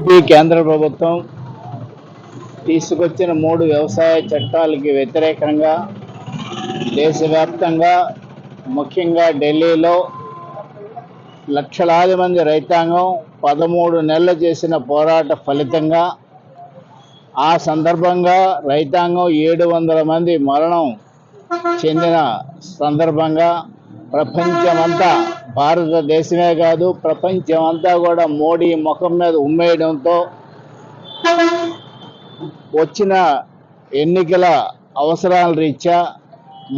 AP కేంద్ర ప్రభుత్వం తీసుకొచ్చిన మూడు వ్యవసాయ చట్టాలకి వ్యతిరేకంగా దేశవ్యాప్తంగా ముఖ్యంగా ఢిల్లీలో లక్షలాది మంది రైతాంగం పదమూడు నెలలు చేసిన పోరాట ఫలితంగా ఆ సందర్భంగా రైతాంగం ఏడు వందల మంది మరణం చెందిన సందర్భంగా ప్రపంచమంతా భారతదేశమే కాదు ప్రపంచమంతా కూడా మోడీ ముఖం మీద ఉమ్మేయడంతో వచ్చిన ఎన్నికల అవసరాల రీత్యా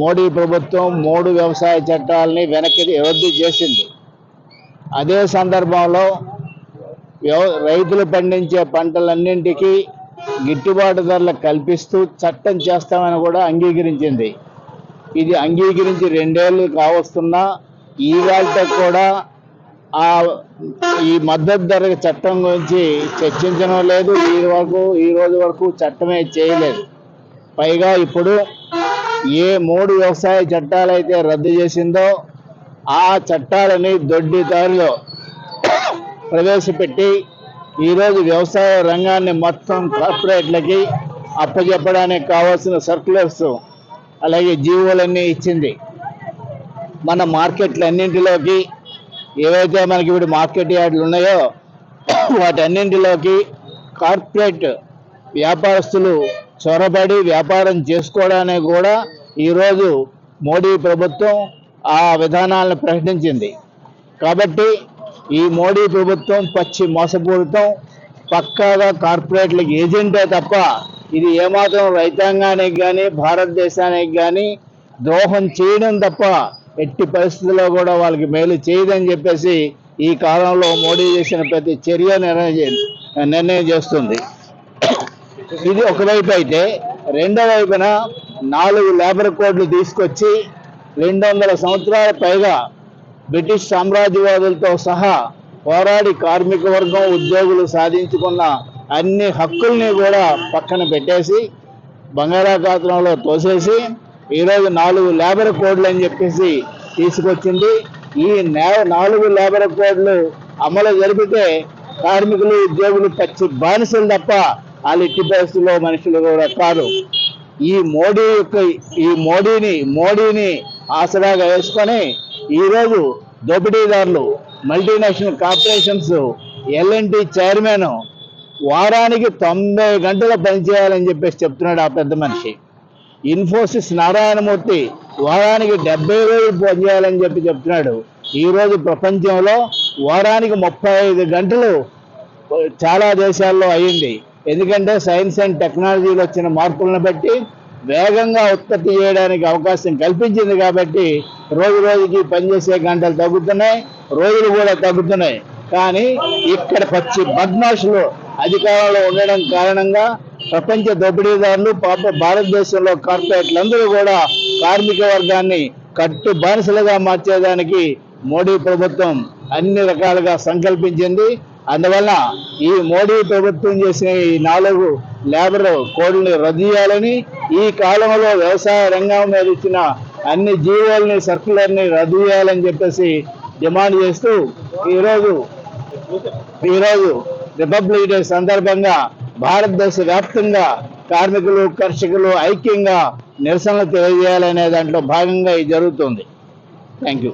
మోడీ ప్రభుత్వం మూడు వ్యవసాయ చట్టాలని వెనక్కి రద్దు చేసింది. అదే సందర్భంలో రైతులు పండించే పంటలన్నింటికీ గిట్టుబాటు ధరలు కల్పిస్తూ చట్టం చేస్తామని కూడా అంగీకరించింది. ఇది అంగీకరించి రెండేళ్ళు కావస్తున్నా ఈ కూడా ఆ ఈ మద్దతు ధర చట్టం గురించి చర్చించడం లేదు. ఈ వరకు ఈ రోజు వరకు చట్టమే చేయలేదు. పైగా ఇప్పుడు ఏ మూడు వ్యవసాయ చట్టాలు అయితే రద్దు చేసిందో ఆ చట్టాలని దొడ్డిదారిలో ప్రవేశపెట్టి ఈరోజు వ్యవసాయ రంగాన్ని మొత్తం కార్పొరేట్లకి అప్పచెప్పడానికి కావాల్సిన సర్క్యులర్స్ అలాగే జీవోలన్నీ ఇచ్చింది. మన మార్కెట్లు అన్నింటిలోకి ఏవైతే మనకి ఇప్పుడు మార్కెట్ యార్డులు ఉన్నాయో వాటన్నింటిలోకి కార్పొరేట్ వ్యాపారస్తులు చొరబడి వ్యాపారం చేసుకోవడానికి కూడా ఈరోజు మోడీ ప్రభుత్వం ఆ విధానాలను ప్రకటించింది. కాబట్టి ఈ మోడీ ప్రభుత్వం పచ్చి మోసపూరితం పక్కాగా కార్పొరేట్లకు ఏజెంటే తప్ప ఇది ఏమాత్రం రైతాంగానికి కానీ భారతదేశానికి కానీ ద్రోహం చేయడం తప్ప ఎట్టి పరిస్థితుల్లో కూడా వాళ్ళకి మేలు చేయదని చెప్పేసి ఈ కాలంలో మోడీ చేసిన ప్రతి చర్య నిర్ణయం నిర్ణయం చేస్తుంది. ఇది ఒకవైపు అయితే రెండో వైపున నాలుగు లేబర్ కోడ్లు తీసుకొచ్చి రెండు వందల సంవత్సరాల పైగా బ్రిటిష్ సామ్రాజ్యవాదులతో సహా పోరాడి కార్మిక వర్గం ఉద్యోగులు సాధించుకున్న అన్ని హక్కుల్ని కూడా పక్కన పెట్టేసి బంగాళాఖాతంలో తోసేసి ఈరోజు నాలుగు లేబర్ కోడ్లు అని చెప్పేసి తీసుకొచ్చింది. ఈ నే- నాలుగు లేబర్ కోడ్లు అమలు జరిపితే కార్మికులు ఉద్యోగులు పచ్చి బానిసలు తప్ప వాళ్ళు ఇట్టి పరిస్థితుల్లో మనుషులు కూడా కాదు ఈ మోడీ యొక్క ఈ మోడీని మోడీని ఆసరాగా వేసుకొని ఈరోజు దోపిడీదారులు multinational corporations L N T chairman వారానికి తొంభై గంటలు పనిచేయాలని చెప్పేసి చెప్తున్నాడు ఆ పెద్ద మనిషి. ఇన్ఫోసిస్ నారాయణమూర్తి వారానికి డెబ్బై రోజులు పనిచేయాలని చెప్పి చెప్తున్నాడు. ఈరోజు ప్రపంచంలో వారానికి ముప్పై ఐదు గంటలు చాలా దేశాల్లో అయ్యింది ఎందుకంటే సైన్స్ అండ్ టెక్నాలజీలో వచ్చిన మార్పులను బట్టి వేగంగా ఉత్పత్తి చేయడానికి అవకాశం కల్పించింది కాబట్టి రోజు రోజుకి పనిచేసే గంటలు తగ్గుతున్నాయి రోజులు కూడా తగ్గుతున్నాయి. కానీ ఇక్కడ పచ్చి బద్మాషులు అధికారంలో ఉండడం కారణంగా ప్రపంచ దోపిడీదారులు పాప భారతదేశంలో కార్పొరేట్లందరూ కూడా కార్మిక వర్గాన్ని కట్టు బానిసలుగా మార్చేదానికి మోడీ ప్రభుత్వం అన్ని రకాలుగా సంకల్పించింది. అందువల్ల ఈ మోడీ ప్రభుత్వం చేసిన ఈ నాలుగు లేబర్ కోడ్ని రద్దు చేయాలని ఈ కాలంలో వ్యవసాయ రంగం మీద ఇచ్చిన అన్ని జీవోల్ని సర్కులర్ని రద్దు చేయాలని చెప్పేసి డిమాండ్ చేస్తూ ఈరోజు ఈరోజు రిపబ్లిక్ డే సందర్భంగా భారతదేశ వ్యాప్తంగా కార్మికులు కర్షకులు ఐక్యంగా నిరసనలు తెలియజేయాలనే దాంట్లో భాగంగా ఇది జరుగుతుంది. Thank you